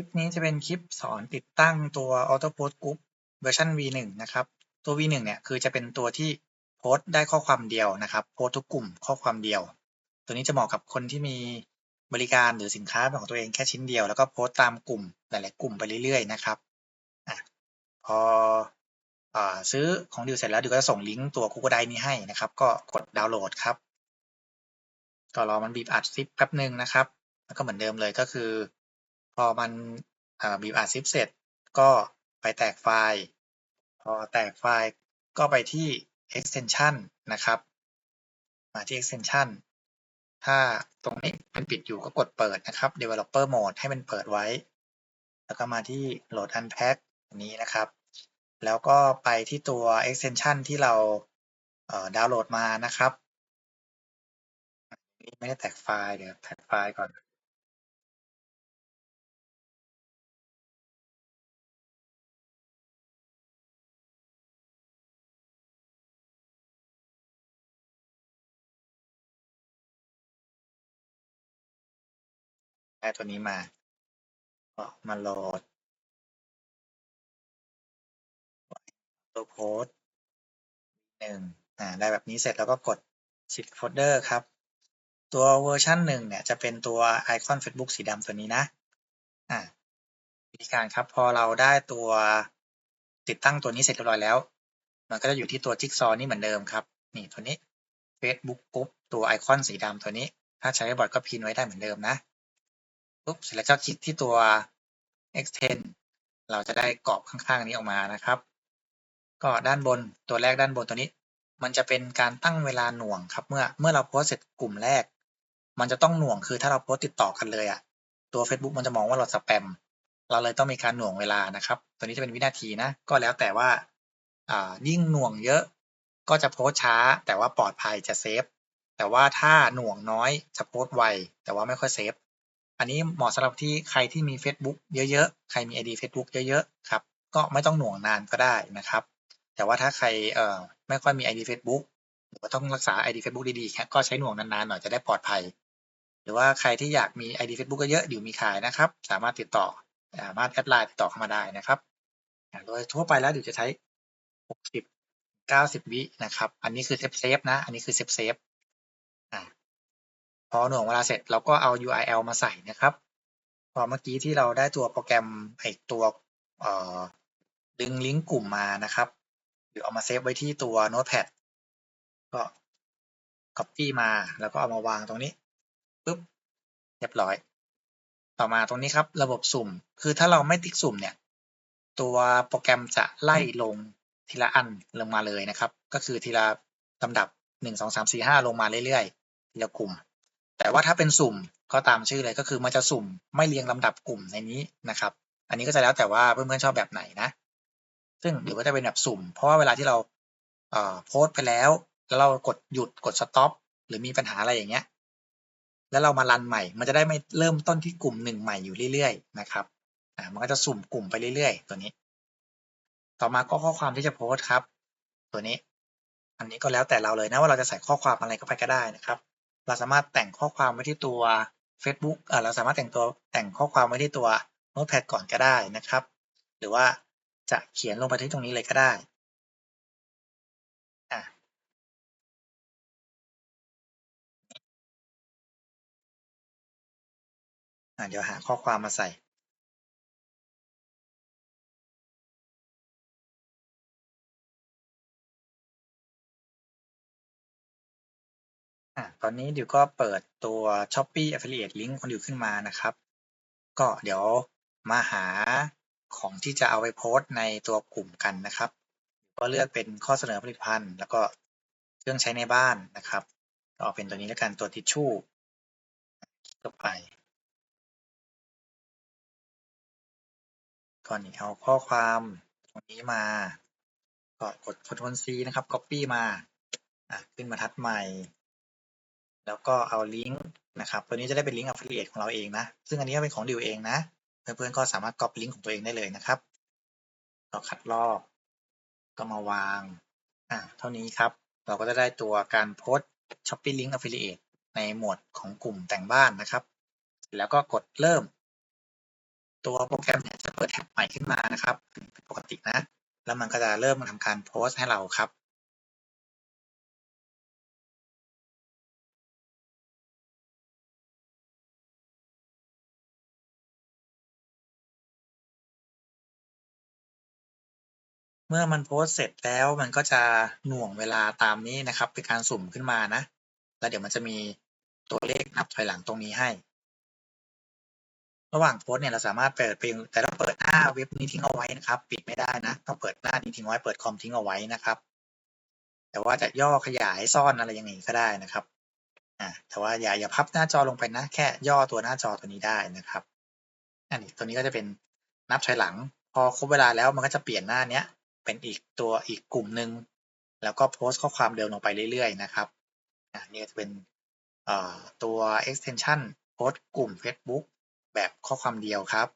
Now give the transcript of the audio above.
ลิปนี้จะเป็นคลิปสอนติดตั้งตัว Auto Post Group เวอร์ชัน V1 นะครับ ตัว V1 เนี่ยคือจะเป็นตัวที่โพสต์ได้ข้อความเดียวนะครับ โพสต์ทุกกลุ่มข้อความเดียว ตัวนี้จะเหมาะกับคนที่มีบริการหรือสินค้าของตัวเองแค่ชิ้นเดียว แล้วก็โพสต์ตามกลุ่มหลายๆกลุ่มไปเรื่อยๆนะครับอะพออซื้อของดิวเสร็จแล้วดิวก็จะส่งลิงก์ตัว Google Drive นี้ให้นะครับ ก็กดดาวน์โหลดครับ ก็รอมันบีบอัดซิปแป๊บหนึ่งนะครับ แล้วก็เหมือนเดิมเลยก็คือ อมันบีบอัดซิปเสร็จก็ไปแตกไฟล์ พอแตกไฟล์ก็ไปที่ extension นะครับ มาที่ extension ถ้าตรงนี้เป็นปิดอยู่ก็กดเปิดนะครับ developer mode ให้มันเปิดไว้ แล้วก็มาที่ load unpack นี้นะครับ แล้วก็ไปที่ตัว extension ที่เราดาวน์โหลดมานะครับ ไม่ได้แตกไฟล์เดี๋ยวแตกไฟล์ก่อน ได้ตัวนี้มา ก็มาโหลด ตัวโพสหนึ่งอ่า ได้แบบนี้เสร็จแล้วก็กด shift folder ครับ ตัวเวอร์ชันหนึ่งเนี่ยจะเป็นตัวไอคอน Facebook สีดำตัวนี้นะ อ่าวิธีการครับ พอเราได้ตัวติดตั้งตัวนี้เสร็จเรียบร้อยแล้ว มันก็จะอยู่ที่ตัวจิ๊กซอว์นี่เหมือนเดิมครับ นี่ตัวนี้ Facebook ปุ๊บตัวไอคอนสีดำตัวนี้ ถ้าใช้บ่อยก็พินไว้ได้เหมือนเดิมนะ ปุ๊บ เสร็จแล้วก็คลิกที่ตัว extend เราจะได้กรอบข้างๆนี้ออกมานะครับ ก็ด้านบนตัวแรกด้านบนตัวนี้ มันจะเป็นการตั้งเวลาหน่วงครับ เมื่อเมื่อเราโพสเสร็จกลุ่มแรก มันจะต้องหน่วงคือถ้าเราโพสติดต่อกันเลยอะ่ะตัว Facebook มันจะมองว่าเราสแปม เราเลยต้องมีการหน่วงเวลานะครับ ตัวนี้จะเป็นวินาทีนะ ก็แล้วแต่ว่าอ่ายิ่งหน่วงเยอะก็จะโพสช้า แต่ว่าปลอดภัยจะเซฟ แต่ว่าถ้าหน่วงน้อยจะโพสไวแต่ว่าไม่ค่อยเซฟ อันนี้เหมาะสำหรับที่ใครที่มี Facebook เยอะๆ ใครมี ID Facebook เยอะๆ ครับ ก็ไม่ต้องหน่วงนานก็ได้นะครับ แต่ว่าถ้าใครเอ่อไม่ค่อยมี ID Facebook หรือว่าต้องรักษา ID Facebook ดีๆ ก็ใช้หน่วงนานๆ หน่อยจะได้ปลอดภัย หรือว่าใครที่อยากมี ID Facebook เยอะๆเดี๋ยวมีขายนะครับ สามารถติดต่อ สามารถแอดไลน์ติดต่อเข้ามาได้นะครับ โดยทั่วไปแล้วเดี๋ยวจะใช้ 60 90 วินะครับ อันนี้คือเซฟเซฟนะ อันนี้คือเซฟเซฟ พอหน่วงเวลาเสร็จเราก็เอา URL มาใส่นะครับ พอเมื่อกี้ที่เราได้ตัวโปรแกรมไอตัวดึงลิงก์กลุ่มมานะครับหรือเอามาเซฟไว้ที่ตัว Notepad ก็ Copy มาแล้วก็เอามาวางตรงนี้ปุ๊บเรียบร้อย ต่อมาตรงนี้ครับ ระบบสุ่ม คือถ้าเราไม่ติ๊กสุ่มเนี่ย ตัวโปรแกรมจะไล่ลงทีละอันลงมาเลยนะครับ ก็คือทีละลำดับหนึ่งสองสามสี่ห้าลงมาเรื่อยๆทีละกลุ่ม แต่ว่าถ้าเป็นสุ่มก็ตามชื่อเลยก็คือมันจะสุ่มไม่เรียงลำดับกลุ่มในนี้นะครับ อันนี้ก็จะแล้วแต่ว่าเพื่อนๆชอบแบบไหนนะ ซึ่งเดี๋ยวก็จะเป็นแบบสุ่ม เพราะว่าเวลาที่เราโพสต์ไปแล้ว แล้วเรากดหยุดกดสต็อปหรือมีปัญหาอะไรอย่างเงี้ย แล้วเรามารันใหม่ มันจะได้ไม่เริ่มต้นที่กลุ่มหนึ่งใหม่อยู่เรื่อยๆนะครับอ่ามันก็จะสุ่มกลุ่มไปเรื่อยๆ ตัวนี้ ต่อมาก็ข้อความที่จะโพสต์ครับ ตัวนี้ อันนี้ก็แล้วแต่เราเลยนะว่าเราจะใส่ข้อความอะไรเข้าไปก็ได้นะครับ เราสามารถแต่งข้อความไว้ที่ตัว Facebook เอ่อเราสามารถแต่งตัวแต่งข้อความไว้ที่ตัว Notepad ก่อนก็ได้นะครับ หรือว่าจะเขียนลงไปที่ตรงนี้เลยก็ได้อะเดี๋ยวหาข้อความมาใส่ อะตอนนี้ดิวก็เปิดตัว Shopee Affiliate Link ของดิวขึ้นมานะครับ ก็เดี๋ยวมาหาของที่จะเอาไปโพสต์ในตัวกลุ่มกันนะครับ ก็เลือกเป็นข้อเสนอผลิตภัณฑ์ แล้วก็เครื่องใช้ในบ้านนะครับก็เป็นตัวนี้แล้วกันตัวทิชชู่ต่อไปก่อนเอาข้อความตรงนี้มาก็กด Ctrl C นะครับ Copy มาขึ้นมาทัดใหม่ แล้วก็เอาลิงก์นะครับตัวนี้จะได้เป็นลิงก์ Affiliate ของเราเองนะ ซึ่งอันนี้ก็เป็นของดิวเองนะ เพื่อนๆก็สามารถก๊อปลิงก์ของตัวเองได้เลยนะครับก็คัดลอกก็มาวางอ่าเท่านี้ครับ เราก็จะได้ตัวการโพสต์ Shopee Link Affiliate ในหมวดของกลุ่มแต่งบ้านนะครับ แล้วก็กดเริ่ม ตัวโปรแกรมเนี่ยจะเปิดแท็บใหม่ขึ้นมานะครับ ปกตินะ แล้วมันก็จะเริ่มทำการโพสต์ให้เราครับ เมื่อมันโพสต์เสร็จแล้วมันก็จะหน่วงเวลาตามนี้นะครับ เป็นการสุ่มขึ้นมานะ แล้วเดี๋ยวมันจะมีตัวเลขนับถอยหลังตรงนี้ให้ ระหว่างโพสต์เนี่ยเราสามารถเปิดเป็นแต่ต้องเปิดหน้าเว็บนี้ทิ้งเอาไว้นะครับ ปิดไม่ได้นะต้องเปิดหน้านี้ทิ้งไว้เปิดคอมทิ้งเอาไว้นะครับ แต่ว่าจะย่อขยายซ่อนอะไรยังไงก็ได้นะครับอ่าแต่ว่าอย่าอย่าพับหน้าจอลงไปนะ แค่ย่อตัวหน้าจอตัวนี้ได้นะครับอันนี้ตัวนี้ก็จะเป็นนับถอยหลัง พอครบเวลาแล้วมันก็จะเปลี่ยนหน้าเนี้ย เป็นอีกตัวอีกกลุ่มหนึ่งแล้วก็โพสต์ข้อความเดิมลงไปเรื่อยๆนะครับนี่จะเป็นตัว extension โพสต์กลุ่ม Facebook แบบข้อความเดียวครับ